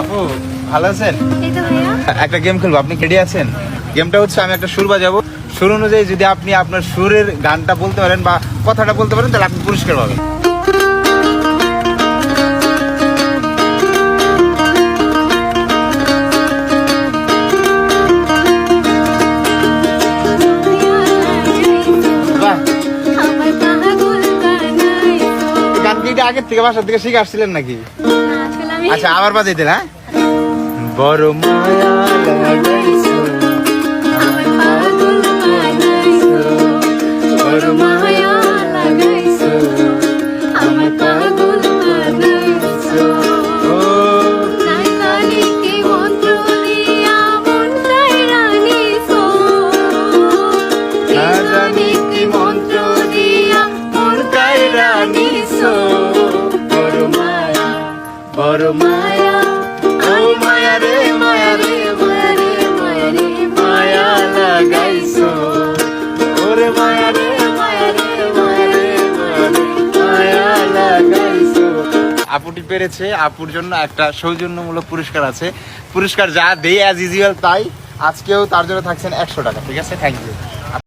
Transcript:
আপু ভালো আছেন? একটা গেম খেলব আপনি রেডি আছেন? গেমটা হচ্ছে আমি একটা সুর বাজাবো। সুর অনুযায়ী যদি আপনি আপনার সুরের গানটা বলতে পারেন বা কথাটা বলতে পারেন তাহলে আপনি পুরস্কার পাবেন। আগের থেকে বাসার থেকে শিখে আসছিলেন নাকি? আচ্ছা আবার বাজাইতেন হ্যাঁ বড় মায়া লাগাইছো আমার পাগল বানাইছো বড় মায়া লাগাইছো বড় মায়া ও মায়া রে মায়া রে মায়া রে মায়া রে, মায়া লাগাইছো। মায়া রে মায়া রে মায়া রে, মায়া লাগাইছো। আপুটি পেরেছে, আপুর জন্য একটা সৌজন্যমূলক পুরস্কার আছে। পুরস্কার যা দেই অ্যাজ ইউজুয়াল তাই। আজকেও তার জন্য থাকছেন একশো টাকা, ঠিক আছে? Thank you